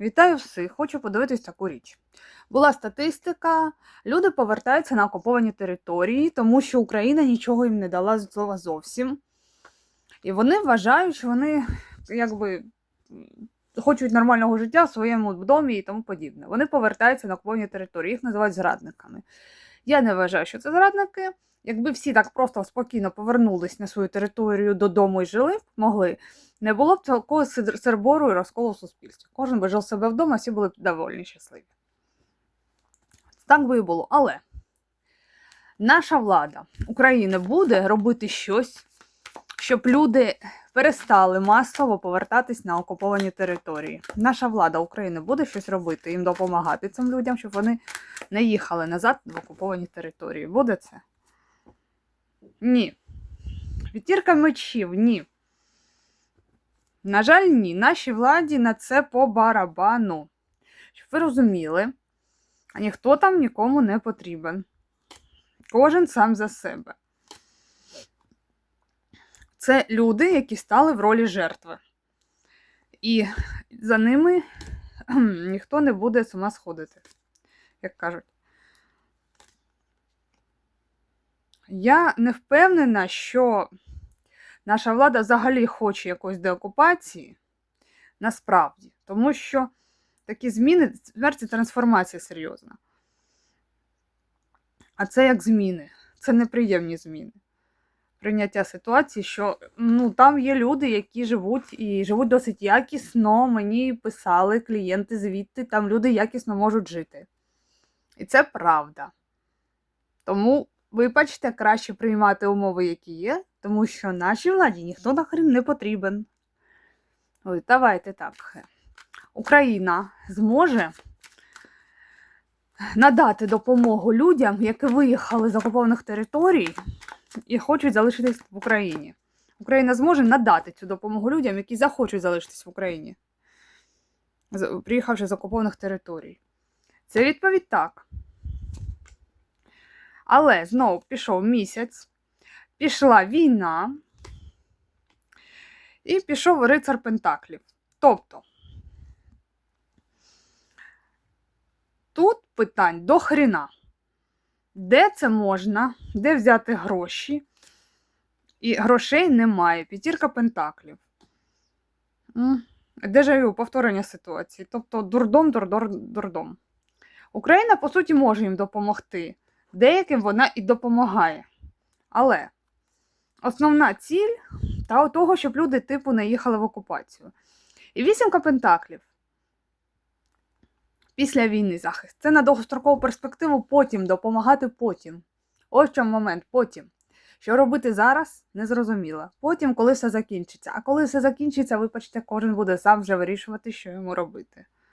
Вітаю всіх! Хочу подивитись таку річ. Була статистика, люди повертаються на окуповані території, тому що Україна нічого їм не дала слова зовсім. І вони вважають, що вони якби хочуть нормального життя в своєму домі і тому подібне. Вони повертаються на окуповані території, їх називають зрадниками. Я не вважаю, що це зрадники. Якби всі так просто спокійно повернулись на свою територію додому і жили могли, не було б такого сербору і розколу в суспільстві. Кожен би жив себе вдома, всі були б довольні, щасливі. Так би і було. Але наша влада України буде робити щось, щоб люди перестали масово повертатись на окуповані території. Наша влада України буде щось робити, їм допомагати цим людям, щоб вони не їхали назад в окуповані території. Буде це? Ні. П'ятірка мечів, ні. На жаль, ні. Нашій владі на це по барабану. Щоб ви розуміли, а ніхто там нікому не потрібен. Кожен сам за себе. Це люди, які стали в ролі жертви. І за ними ніхто не буде з ума сходити, як кажуть. Я не впевнена, що наша влада взагалі хоче якоїсь деокупації насправді, тому що такі зміни, це трансформація серйозна. А це як зміни, це неприємні зміни. Прийняття ситуації, що ну, там є люди, які живуть і живуть досить якісно. Мені писали клієнти звідти, там люди якісно можуть жити. І це правда. Тому, вибачте, краще приймати умови, які є, тому що нашій владі ніхто нахрен не потрібен. Ой, давайте так. Україна зможе надати допомогу людям, які виїхали з окупованих територій і хочуть залишитись в Україні. Україна зможе надати цю допомогу людям, які захочуть залишитись в Україні, приїхавши з окупованих територій. Це відповідь так. Але знову пішов місяць, пішла війна, і пішов рицар Пентаклів. Тобто, тут питань до хріна. Де це можна, де взяти гроші? І грошей немає. П'ятірка пентаклів. Дежавю, повторення ситуації. Тобто дурдом, дурдор, дурдом. Україна, по суті, може їм допомогти. Деяким вона і допомагає. Але основна ціль та того, щоб люди, типу, не їхали в окупацію. І вісімка пентаклів. Після війни захист. Це на довгострокову перспективу потім допомагати потім. Ось в чому момент потім. Що робити зараз, незрозуміло. Потім, коли все закінчиться. А коли все закінчиться, вибачте, кожен буде сам вже вирішувати, що йому робити.